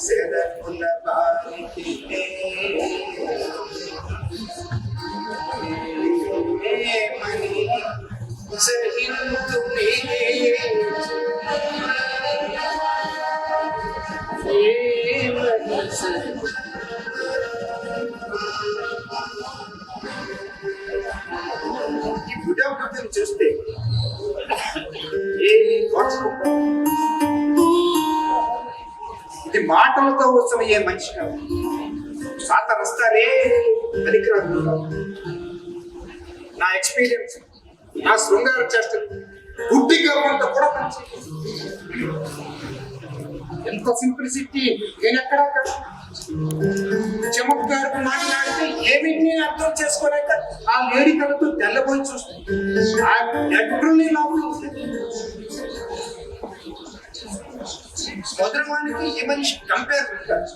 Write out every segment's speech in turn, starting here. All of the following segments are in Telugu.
శరముల బారికి ఏమని సహింతునే ఏమని సహింతునే ఈ బుడబుద్ధని చూస్తే ఏ తోచకుండా మాటలతో వస్తున్న ఏ మనిషి కాదు. సాత వస్తారే పనికిరాదు నా ఎక్స్పీరియన్స్ నా శృంగారం చేస్తుంది బుద్ధిగా ఉంట కూడా పనిచేయదు ఎంత సింప్లిసిటీ నేను ఎక్కడా కదా చమత్కారం మాట్లాడితే ఏమిటి అర్థం చేసుకోలేక ఆ లేడీ కళ్ళతో తెల్లబోయి చూస్తుంది. ఆ నెట్రుని లోపల ఉంటుంది. ఈ మనిషి కంపేర్ ఉంటాడు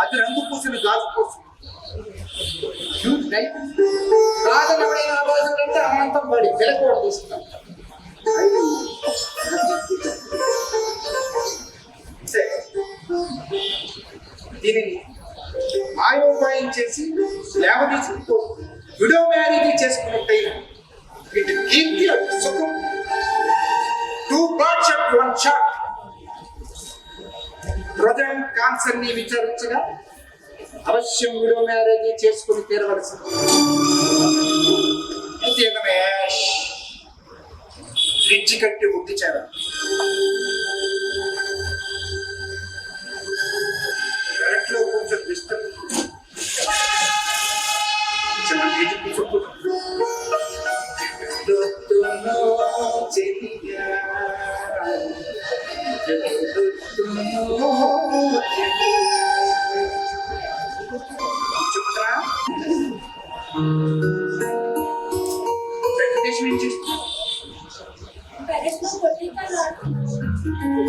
అది రంగు పూసిన గాజు కోసం కాదని ఎవడైనా ఆవాజం అంటే అమ్మంతం పడి పిలకోడు తీసుకుంటాం సరే. దీనిని ఆయోపాయం చేసి లేవదీసుకుంటూ విడో మ్యారేజ్ చేసుకున్నట్టయినా బర్డ్స్ అట్ హృదయం కాన్సర్ని విచారించగా అవశ్యం విడో మ్యారేజ్ చేసుకుని తీరవలసింది. అయితే ఫ్రిడ్జ్ కట్టి ఉట్టి చేరాలి. పెరట్లో కొంచెం డిస్టర్బ్. చిన్న నీటి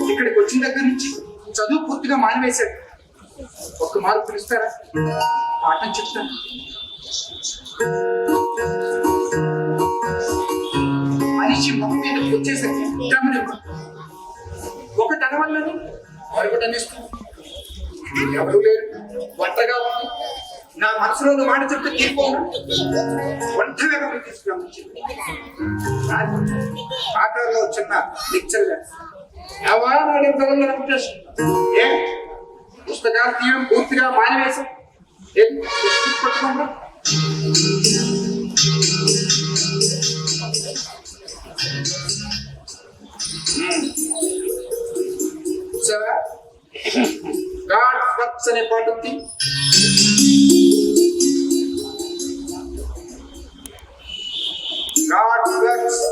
ఇక్కడికి వచ్చిన దగ్గర నుంచి చదువు పూర్తిగా మానివేశాడు. ఒక్క మార్పు పిలుస్తారా? పాఠం చెప్తాను. మనిషి మొహం మీద వచ్చేసరికి గమనివ్వ. ఒకటి అనవల్లని మరొకటి అనేస్తుంది ఎవరు లేరు. వంటగా ఉంది. నా మనసులో ఉన్న మాట చెప్తే తీరిపోను. ఒంటగా గమని తీసుకురామని ఆటోలో చిన్న లెక్చర్ ఎవరు ఏ? పుస్తకాలు తీయడం పూర్తిగా మానివేశాం ఏం? పుస్తకం వర్క్స్ అనే పాట ఉంది God works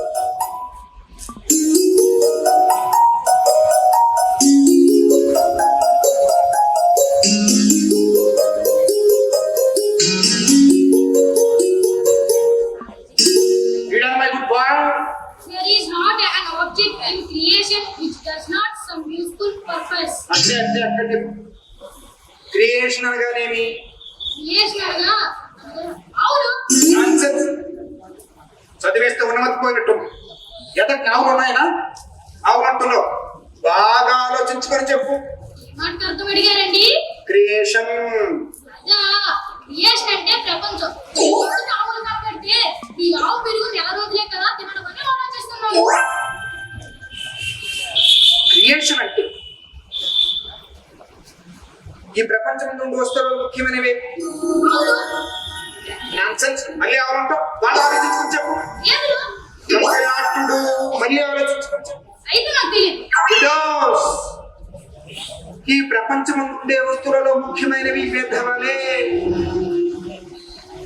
Read on my good boy. There is not an object in creation which does not some useful purpose. Creation అనగానేమి చదివేస్తే ఉన్నమతి పోయినట్టు. ఎదటి ఆవులు ఉన్నాయనా? ఆవులంటున్నావు బాగా ఆలోచించుకొని చెప్పు. క్రియేషన్. క్రియేషన్ అంటే ప్రపంచం. ఆవులు కాబట్టి ఈ ఆవు పెరుగు నెల రోజులే కదా తినడం అని ఆలోచిస్తున్నాను క్రియేషన్ అంటే ఈ ప్రపంచం నుండి వస్తువులు ముఖ్యమైనవి. నాన్సెన్స్ మళ్ళీ ఎవరంటావు? వాళ్ళు ఆలోచించుకుని చెప్పు. నాటుడు మళ్ళీ ఆలోచించుకుని ఈ ప్రపంచం ఉండే వస్తువులలో ముఖ్యమైనవి భేదవాలే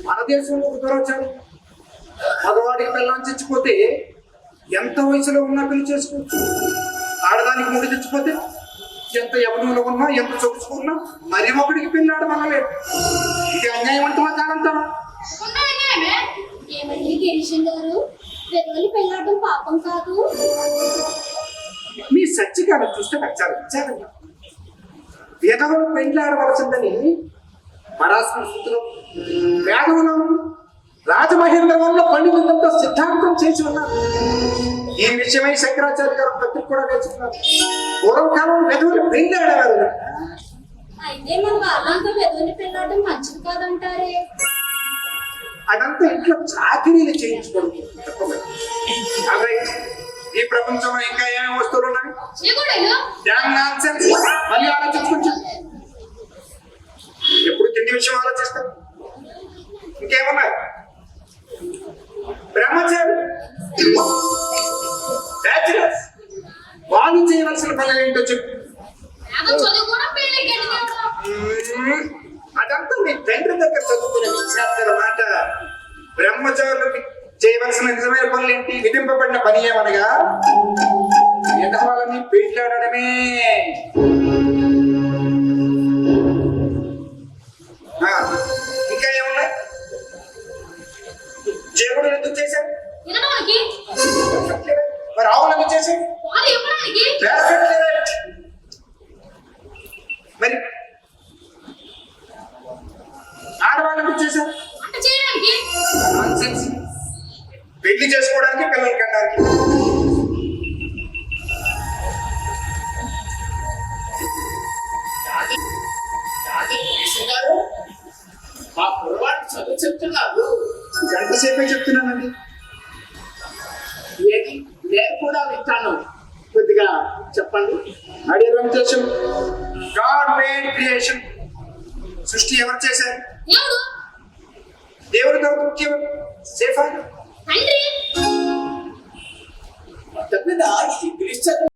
మన దేశంలో కుదరవచ్చారు మగవాడికి పిల్లం చచ్చిపోతే ఎంత వయసులో ఉన్నా పెళ్ళి చేసుకోవచ్చు? ఆడదానికి ముడి చచ్చిపోతే ఎంత యవనంలో ఉన్నా ఎంత చొచ్చుకున్నా మరి ఒకడికి పెళ్ళాడు మనలేదు ఇది అన్యాయం అంటావా కాదంటావా పాపం కాదు. మీ సత్యకాలం చూస్తే నాకు చాలా విచారం వేదవులు పెండ్లాడవలసిందని మరాస్మి స్థితిలో వేదవులను రాజమహేంద్రవరంలో పండితులతో సిద్ధాంతం చేసి ఉన్నారు. ఈ విషయమై శంకరాచార్య గారు పత్రిక కూడా వేసుకున్నారు పూర్వకాలం వెధవులు పెళ్ళి ఆడేవారు అయితే మన వాళ్ళంతా పెదవుని పెళ్ళాడడం మంచిది కాదంటారే. అదంతా ఇంట్లో చాకరీలు చేయించుకోవడం. ఈ ప్రపంచంలో ఇంకా ఏమేమి వస్తువులు ఉన్నాయి? మళ్ళీ ఆలోచించుకుంటా ఎప్పుడు తిండి విషయం ఆలోచిస్తాం? ఇంకేమన్నా బ్రహ్మచారి. బ్యాచులర్స్ వాళ్ళు చేయవలసిన పనులు ఏంటో చెప్పు. అదంతా మీ తండ్రి దగ్గర చదువుకునే విద్యార్థుల మాట. బ్రహ్మచారులకి చేయవలసిన నిజమైన పనులు ఏంటి? విధింపబడిన పని ఏమనగా? పెళ్ళాడడమే. ఆ, దేవుడు ఎందుకు చేశారు తినడానికి మరి ఆవులు ఎందుకు right. మరి ఆడవాళ్ళు ఎందుకు చేశారు. పెళ్ళి చేసుకోవడానికి పిల్లలు కనడానికి మా కుర్రవాడికి చదువు చెప్తున్నారు గంట సేపే చెప్తున్నానండి ఏది నేను కూడా వింటాను. కొద్దిగా చెప్పండి. అడిగే వెంకటేశం గాడ్ మేడ్ క్రియేషన్ సృష్టి ఎవరు చేశారు? దేవుడు దేవుడితో ముఖ్యం. సేఫా? తండ్రి. మొత్తం మీద ఇంగ్లీష్